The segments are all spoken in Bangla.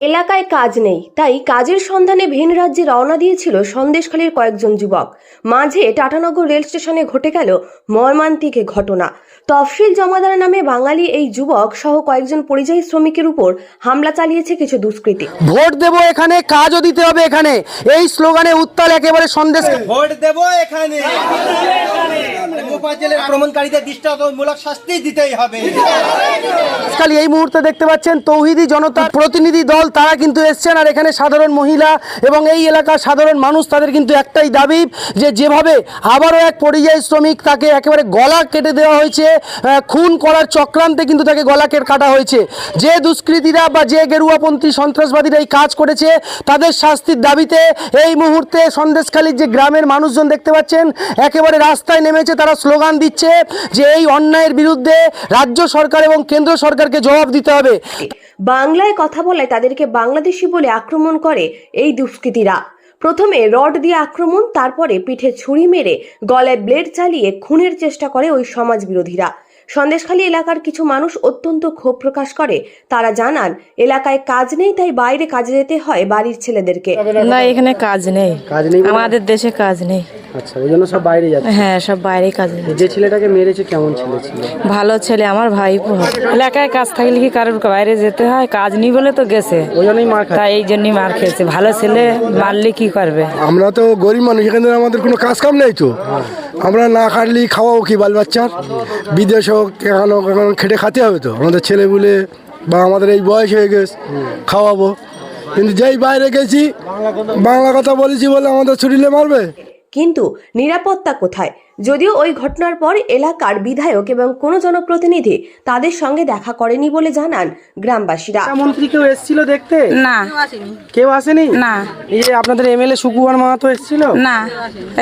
এলাকায় কাজ নেই তাই কাজের সন্ধানে ভিন রাজ্যে রওনা দিয়েছিল সন্দেশখালীর কয়েকজন যুবক। মাঝে টাটানগর রেল স্টেশনে ঘটে গেল মর্মান্তিক এ ঘটনা। তফসিল জমাদার নামে বাঙালি এই যুবক সহ কয়েকজন পরিযায়ী শ্রমিকের উপর হামলা চালিয়েছে কিছু দুষ্কৃতী। ভোট দেব এখানে কাজও দিতে হবে এখানে। এই স্লোগানে উত্তাল একেবারে সন্দেশ ভোট দেবো এখানে। খালি এই মুহূর্তে দেখতে পাচ্ছেন তৌহিদি জনতার প্রতিনিধি দল, তারা কিন্তু এসছেন, আর এখানে সাধারণ মহিলা এবং এই এলাকার সাধারণ মানুষ, তাদের কিন্তু একটাই দাবি যে যেভাবে আবারও এক পরিযায়ী শ্রমিক তাকে একেবারে গলা কেটে দেওয়া হয়েছে খুন করার চক্রান্তে কিন্তু তাকে গলা কেটে কাটা হয়েছে। যে দুষ্কৃতীরা বা যে গেরুয়াপন্থী সন্ত্রাসবাদীরা এই কাজ করেছে, তাদের শাস্তির দাবিতে এই মুহূর্তে সন্দেশখালীর যে গ্রামের মানুষজন দেখতে পাচ্ছেন, একেবারে রাস্তায় নেমেছে, তারা স্লোগান দিচ্ছে যে এই অন্যায়ের বিরুদ্ধে রাজ্য সরকার এবং কেন্দ্র সরকারকে জবাব দিতে হবে। বাংলায় কথা বলায় তাদেরকে বাংলাদেশি বলে আক্রমণ করে এই দুষ্কৃতীরা। প্রথমে রড দিয়ে আক্রমণ তারপরে পিঠে ছুরি মেরে গলায় ব্লেড চালিয়ে খুনের চেষ্টা করে ওই সমাজ বিরোধীরা সন্দেশখালী এলাকার কিছু মানুষ অত্যন্ত ক্ষোভ প্রকাশ করে। তারা জানান এলাকায় কাজ নেই তাই বাইরে কাজে যেতে হয় বাড়ির ছেলেদেরকে। না এখানে কাজ নেই বলে? আমাদের দেশে কাজ নেই। আচ্ছা ওই জন্য সব বাইরে যাচ্ছে। হ্যাঁ সব বাইরে কাজ যে ছেলেটাকে মেরেছে কেমন ছেলে ছিল? ভালো ছেলে আমার ভাইপো। হয়। এলাকায় কাজ থাকলে কি কারোর বাইরে যেতে হয়? কাজ নেই বলে তো গেছে। ওই জন্যই মার খায় তাই এই জন্যই মার খেয়েছে। ভালো ছেলে মারলে কি করবে? আমরা তো গরিব মানুষ এখানে আমাদের কোনো কাজ কাম নেই তো। আমরা না খাটলি খাওয়াবো কি বাল বাচ্চার? বিদেশ হোক এখানে হোক, এখন খেটে খাতে হবে তো। আমাদের ছেলে বলে বা আমাদের এই বয়স হয়ে গেছে খাওয়াবো। কিন্তু যেই বাইরে গেছি বাংলা কথা বলেছি বলে আমাদের ছুটিলে মারবে? কিন্তু নিরাপত্তা কোথায়? যদিও ওই ঘটনার পর এলাকার বিধায়ক এবং কোনো জনপ্রতিনিধি তাদের সঙ্গে দেখা করেনি বলে জানান গ্রামবাসীরা। মন্ত্রী কেউ এসেছিল দেখতে? না। কেউ আসেনি। না। এই যে আপনাদের এমএলএ সুকুমার মাহাতো এসেছিল? না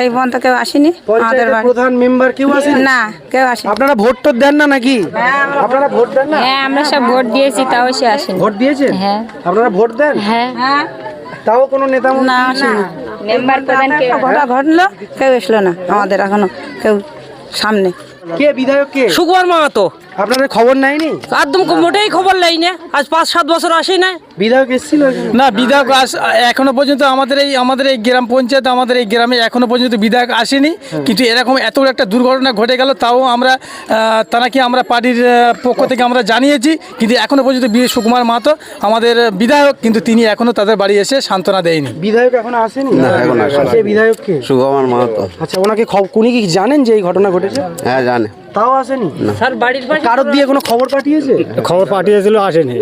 এই পর্যন্ত কেউ আসেনি আমাদের প্রধান মেম্বার কেউ আসেনি? না কেউ আসেনি। আপনারা ভোট তো দেন না নাকি? আপনারা ভোট দেন না? হ্যাঁ আমরা সব ভোট দিয়েছি তাও সে আসেনি। ভোট দিয়েছেন? হ্যাঁ। আপনারা ভোট দেন? হ্যাঁ। হ্যাঁ। তাও কোনো নেতা মন্ত্রী না না। মেম্বার প্রধান কে ঘটনা ঘটলো কেউ এসলো না। আমাদের এখনও কেউ সামনে। কে বিধায়ক কে? সুকুমার মাহাতো। আপনাদের খবর নেয়নি? একদম মোটেই খবর নেই না আজ পাঁচ সাত বছর আসি না বিধায়ক এসেছিল না বিধায়ক এখনও পর্যন্ত আমাদের এই আমাদের এই গ্রাম পঞ্চায়েত আমাদের এই গ্রামে এখনও পর্যন্ত বিধায়ক আসেনি। কিন্তু এরকম এত একটা দুর্ঘটনা ঘটে গেল তাও আমরা তানাকে আমরা পার্টির পক্ষ থেকে আমরা জানিয়েছি। কিন্তু এখনও পর্যন্ত বি সুকুমার মাহাতো আমাদের বিধায়ক কিন্তু তিনি এখনও তাদের বাড়ি এসে সান্ত্বনা দেয়নি। বিধায়ক এখনও আসেনি? না এখন কে বিধায়ক কে? সুগমান মাহাতো। আচ্ছা ওনাকে খব- উনি কি জানেন যে এই ঘটনা ঘটেছে? হ্যাঁ জানে। তাও আসেনি? স্যার বাড়ির কারোর দিয়ে কোনো খবর পাঠিয়েছে? খবর পাঠিয়েছিল আসেনি।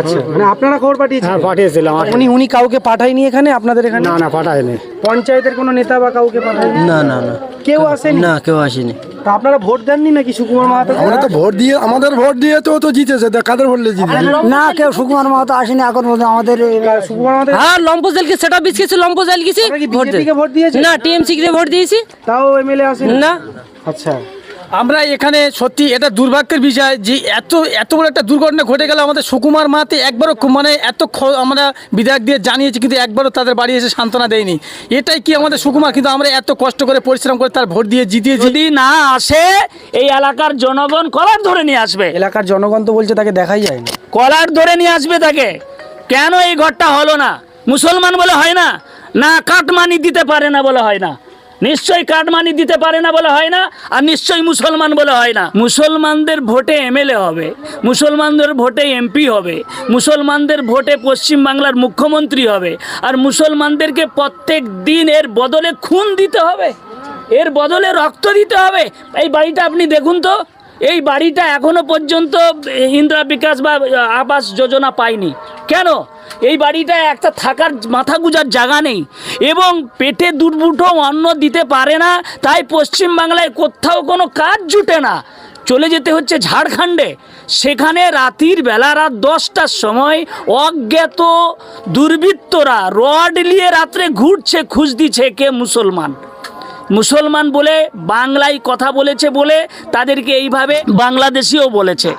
আচ্ছা মানে আপনারা খবর পাঠিয়েছেন হ্যাঁ পাঠিয়েছিলাম। উনি উনি কাউকে পাঠায়নি এখানে আপনাদের এখানে? না না পাঠায়নি। পঞ্চায়েতের কোনো নেতা বা কাউকে পাঠায়নি? না না না। কেউ আসেনি? না কেউ আসেনি। তা আপনারা ভোট দেননি নাকি সুকুমার মাহাতো? আমরা তো ভোট দিয়ে আমাদের ভোট দিয়ে তো তো জিতেছে কাদের ভোট দিয়ে জিতেছে? না কেউ সুকুমার মাহাতো আসেনি এখন পর্যন্ত আমাদের সুকুমার মাহাতো হ্যাঁ লম্পো জেল কি সেটা বিচ লম্পো জেল গেছি। ভোট দিয়েছেন? না টিএমসি কে ভোট দিয়েছি। তাও এমএলএ আসেনি? না। আচ্ছা। আমরা এখানে সত্যি এটা দুর্ভাগ্যের বিষয় যে এত এত বড় একটা দুর্ঘটনা ঘটে গেল আমাদের সুকুমার মাতে একবারও মানে এত আমরা বিধায়ক দিয়ে জানিয়েছি কিন্তু একবারও তাদের বাড়ি এসে সান্ত্বনা দেয়নি। এটাই কি আমাদের সুকুমার? কিন্তু আমরা এত কষ্ট করে পরিশ্রম করে তার ভোট দিয়ে জিতিয়ে যদি না আসে এই এলাকার জনগণ কলার ধরে নিয়ে আসবে। এলাকার জনগণ তো বলছে তাকে দেখাই যায়নি কলার ধরে নিয়ে আসবে তাকে। কেন এই ঘরটা হলো না? মুসলমান বলে হয় না? না কাটমানি দিতে পারে না বলে হয় না। নিশ্চয়ই কাটমানি দিতে পারে না বলে হয় না, আর নিশ্চয়ই মুসলমান বলে হয় না। মুসলমানদের ভোটে এমএলএ হবে, মুসলমানদের ভোটে এমপি হবে, মুসলমানদের ভোটে পশ্চিম বাংলার মুখ্যমন্ত্রী হবে, আর মুসলমানদেরকে প্রত্যেক দিন এর বদলে খুন দিতে হবে, এর বদলে রক্ত দিতে হবে। এই বাড়িটা আপনি দেখুন তো, এই বাড়িটা এখনও পর্যন্ত ইন্দিরা বিকাশ বা আবাস যোজনা পায়নি। কেন? এই বাড়িটা একটা থাকার মাথা গুজার জায়গা নেই এবং পেটে দুর্বুটো অন্ন দিতে পারে না, তাই পশ্চিম বাংলায় কোথাও কোনো কাজ জুটে না। চলে যেতে হচ্ছে ঝাড়খণ্ডে। সেখানে রাতির বেলা রাত দশটার সময় অজ্ঞাত দুর্বৃত্তরা রড নিয়ে রাত্রে ঘুরছে, খুঁজ দিচ্ছে কে মুসলমান। মুসলমান বলে, বাংলায় কথা বলেছে বলে তাদেরকে এইভাবে বাংলাদেশিও বলেছে।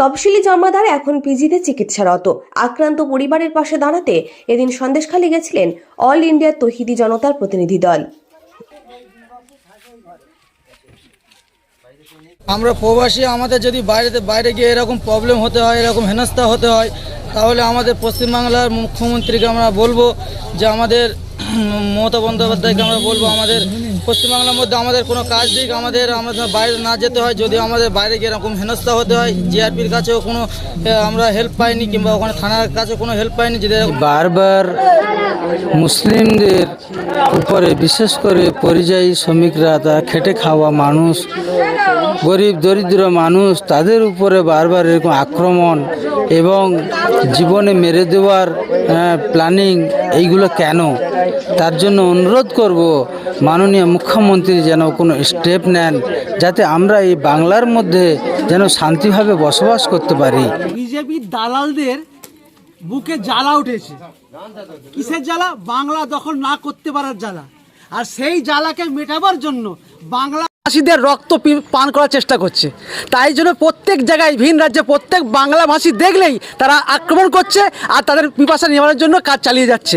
তফসিলি জমাদার এখন পিজিতে চিকিৎসারত। আক্রান্ত পরিবারের পাশে দাঁড়াতে এদিন সন্দেশখালী গেছিলেন অল ইন্ডিয়া তহিদি জনতার প্রতিনিধি দল। আমরা প্রবাসী, আমাদের যদি বাইরে বাইরে গিয়ে এরকম প্রবলেম হতে হয়, এরকম হেনস্থা হতে হয়, তাহলে আমাদের পশ্চিমবাংলার মুখ্যমন্ত্রীকে আমরা বলব যে আমাদের মমতা বন্দ্যোপাধ্যায়কে আমরা বলব আমাদের পশ্চিমবাংলার মধ্যে আমাদের কোনো কাজ দিক আমাদের আমাদের বাইরে না যেতে হয় যদি আমাদের বাইরে গিয়ে এরকম হেনস্থা হতে হয়, জিআরপির কাছেও কোনো আমরা হেল্প পাইনি কিংবা ওখানে থানার কাছে কোনো হেল্প পাইনি, যদি বারবার মুসলিমদের উপরে বিশেষ করে পরিযায়ী শ্রমিকরা তারা খেটে খাওয়া মানুষ, গরিব, দরিদ্র মানুষ, তাদের উপরে বারবার এরকম আক্রমণ এবং জীবনে মেরে দেওয়ার প্ল্যানিং এইগুলো কেন? তার জন্য অনুরোধ করব, মাননীয় মুখ্যমন্ত্রী যেন কোনো স্টেপ নেন, যাতে আমরা এই বাংলার মধ্যে যেন শান্তিভাবে বসবাস করতে পারি। বিজেপির দালালদের বুকে জ্বালা উঠেছে। কিসের জ্বালা? বাংলা দখল না করতে পারার জ্বালা। আর সেই জ্বালাকে মেটাবার জন্য বাংলা ভাষীদের রক্ত পান করার চেষ্টা করছে। তাই জন্য প্রত্যেক জায়গায়, ভিন রাজ্যে প্রত্যেক বাংলা ভাষী দেখলেই তারা আক্রমণ করছে আর তাদের পিপাসা নিবারণের জন্য কাজ চালিয়ে যাচ্ছে।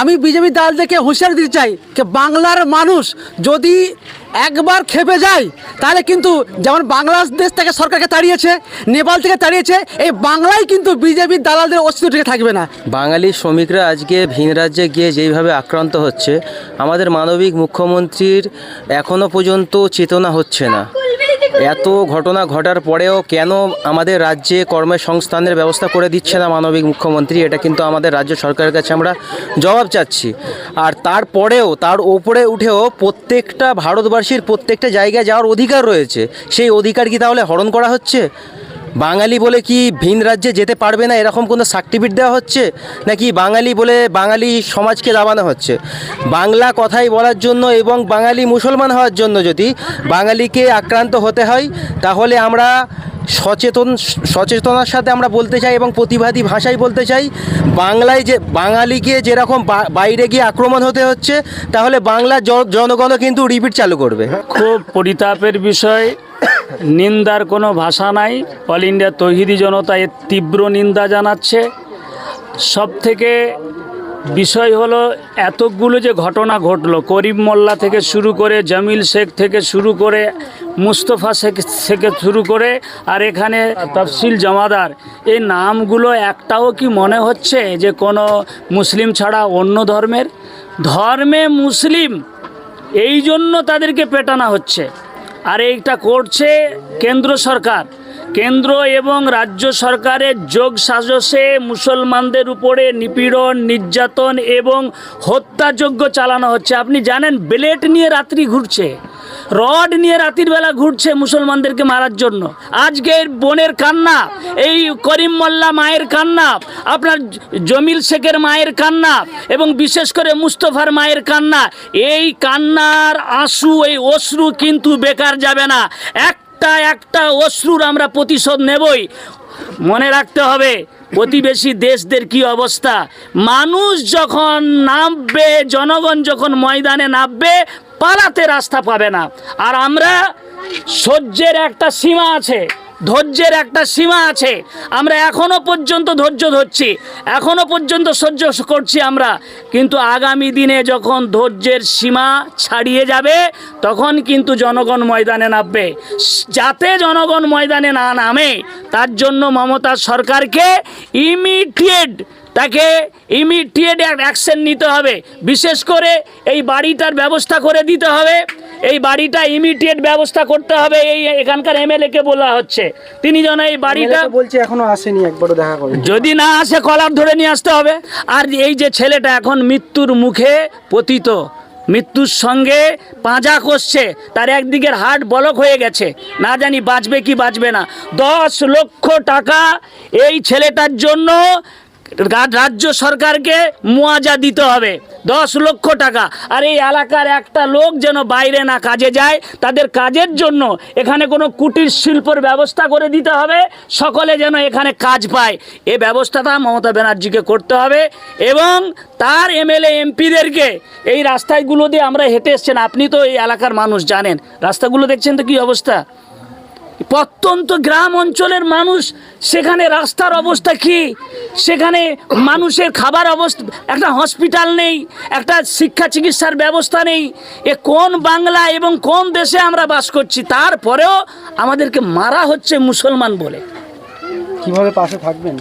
আমি বিজেপি দল থেকে হুঁশিয়ারি দিতে চাই যে বাংলার মানুষ যদি একবার খেপে যায়, তাহলে কিন্তু যেমন বাংলাদেশ থেকে সরকারকে তাড়িয়েছে, নেপাল থেকে তাড়িয়েছে, এই বাংলায় কিন্তু বিজেপির দালালদের অস্তিত্ব টিকে থাকবে না। বাঙালি শ্রমিকরা আজকে ভিন রাজ্যে গিয়ে যেইভাবে আক্রান্ত হচ্ছে, আমাদের মানবিক মুখ্যমন্ত্রীর এখনও পর্যন্ত চেতনা হচ্ছে না। এত ঘটনা ঘটার পরেও কেন আমাদের রাজ্যে কর্মসংস্থানের ব্যবস্থা করে দিচ্ছে না মানবিক মুখ্যমন্ত্রী? এটা কিন্তু আমাদের রাজ্য সরকারের কাছে আমরা জবাব চাচ্ছি। আর তারপরেও তার ওপরে উঠেও প্রত্যেকটা ভারতবাসীর প্রত্যেকটা জায়গায় যাওয়ার অধিকার রয়েছে। সেই অধিকার কি তাহলে হরণ করা হচ্ছে? বাঙালি বলে কি ভিন রাজ্যে যেতে পারবে না? এরকম কোনো সার্টিফিকেট দেওয়া হচ্ছে? নাকি বাঙালি বলে বাঙালি সমাজকে দাবানো হচ্ছে? বাংলা কথাই বলার জন্য এবং বাঙালি মুসলমান হওয়ার জন্য যদি বাঙালিকে আক্রান্ত হতে হয়, তাহলে আমরা সচেতন, সচেতনার সাথে আমরা বলতে চাই এবং প্রতিবাদী ভাষায় বলতে চাই, বাংলায় যে, বাঙালিকে যেরকম বাইরে গিয়ে আক্রমণ হতে হচ্ছে, তাহলে বাংলার জ- জনগণও কিন্তু রিপিট চালু করবে। খুব পরিতাপের বিষয়। নিন্দার কোনো ভাষা নাই। অল ইন্ডিয়া তহিদি জনতা এর তীব্র নিন্দা জানাচ্ছে। সব থেকে বিষয় হলো এতগুলো যে ঘটনা ঘটলো, করিম মোল্লা থেকে শুরু করে, জামিল শেখ থেকে শুরু করে, মুস্তফা শেখ থেকে শুরু করে, আর এখানে তফসিল জমাদার, এই নামগুলো একটাও কি মনে হচ্ছে যে কোনো মুসলিম ছাড়া অন্য ধর্মের? ধর্মে মুসলিম, এই জন্য তাদেরকে পেটানো হচ্ছে। আর এইটা করছে কেন্দ্র সরকার। কেন্দ্র এবং রাজ্য সরকারের যোগ সাজসে মুসলমানদের উপরে নিপীড়ন, নির্যাতন এবং হত্যাযোগ্য চালানো হচ্ছে। আপনি জানেন, ব্লেড নিয়ে রাত্রি ঘুরছে। রড নিয়ে রাতের বেলা ঘুরছে মুসলমানদেরকে মারার জন্য। আজকের বোনের কান্না, এই করিম মোল্লা মায়ের কান্না, আপনার জমিল শেখের মায়ের কান্না এবং বিশেষ করে মুস্তফার মায়ের কান্না, এই কান্নার আঁসু, এই অশ্রু কিন্তু বেকার যাবে না। একটা একটা অশ্রুর আমরা প্রতিশোধ নেবই। মনে রাখতে হবে, প্রতিবেশী দেশদের কি অবস্থা? মানুষ যখন নামবে, জনগণ যখন ময়দানে নামবে পালাতে রাস্তা পাবে না। আর আমরা সহ্যের একটা সীমা আছে, ধৈর্যের একটা সীমা আছে। আমরা এখনও পর্যন্ত ধৈর্য ধরছি, এখনও পর্যন্ত সহ্য করছি আমরা। কিন্তু আগামী দিনে যখন ধৈর্যের সীমা ছাড়িয়ে যাবে, তখন কিন্তু জনগণ ময়দানে নামবে। যাতে জনগণ ময়দানে না নামে, তার জন্য মমতা সরকারকে ইমিডিয়েট তাকে ইমিডিয়েট অ্যাকশন নিতে হবে। বিশেষ করে এই বাড়িটার ব্যবস্থা করে দিতে হবে। এই বাড়িটা ইমিডিয়েট ব্যবস্থা করতে হবে এই এখানকার এমএলএ কে বলা হচ্ছে। তিনি যেন এই বাড়িটা বলছে এখনও আসেনি একবারও দেখা করে যদি না আসে কলার ধরে নিয়ে আসতে হবে। আর এই যে ছেলেটা এখন মৃত্যুর মুখে পতিত মৃত্যুর সঙ্গে পাঁজা কষছে তার একদিকের হার্ট বলক হয়ে গেছে। না জানি বাঁচবে কি বাঁচবে না। দশ লক্ষ টাকা এই ছেলেটার জন্য রাজ্য সরকারকে মুয়াজা দিতে হবে। দশ লক্ষ টাকা। আর এই এলাকার একটা লোক যেন বাইরে না কাজে যায়, তাদের কাজের জন্য এখানে কোনো কুটির শিল্পর ব্যবস্থা করে দিতে হবে। সকলে যেন এখানে কাজ পায়। এ ব্যবস্থাটা মমতা ব্যানার্জিকে করতে হবে এবং তার এমএলএ, এমপিদেরকে এই রাস্তাগুলো দিয়ে আমরা হেঁটে এসছেন। আপনি তো এই এলাকার মানুষ জানেন। রাস্তাগুলো দেখছেন তো কী অবস্থা? প্রত্যন্ত গ্রাম অঞ্চলের মানুষ সেখানে রাস্তার অবস্থা কি? সেখানে মানুষের খাবার অবস্থা একটা হসপিটাল নেই একটা শিক্ষা চিকিৎসার ব্যবস্থা নেই এ কোন বাংলা এবং কোন দেশে আমরা বাস করছি? তারপরেও আমাদেরকে মারা হচ্ছে মুসলমান বলে। কীভাবে পাশে থাকবেন?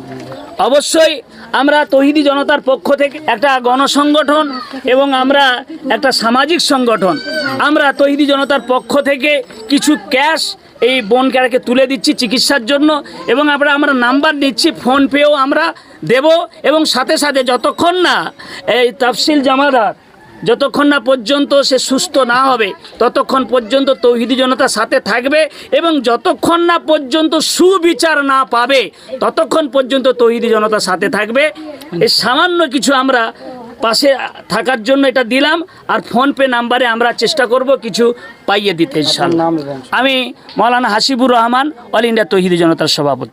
অবশ্যই আমরা তহিদি জনতার পক্ষ থেকে একটা গণসংগঠন এবং আমরা একটা সামাজিক সংগঠন। আমরা তহিদি জনতার পক্ষ থেকে কিছু ক্যাশ এই বোনকারাকে তুলে দিচ্ছি চিকিৎসার জন্য এবং আমরা আমরা নাম্বার নিচ্ছি ফোনপেও আমরা দেব এবং সাথে সাথে যতক্ষণ না এই তফসিল জামাদার যতক্ষণ না পর্যন্ত সে সুস্থ না হবে, ততক্ষণ পর্যন্ত তৌহিদি জনতা সাথে থাকবে এবং যতক্ষণ না পর্যন্ত সুবিচার না পাবে, ততক্ষণ পর্যন্ত তৌহিদি জনতা সাথে থাকবে। এই সামান্য কিছু আমরা পাশে থাকার জন্য এটা দিলাম আর ফোনপে নাম্বারে আমরা চেষ্টা করব কিছু পাইয়ে দিতে। আমি মৌলানা হাসিবুর রহমান অল ইন্ডিয়া তহিদি জনতার সভাপতি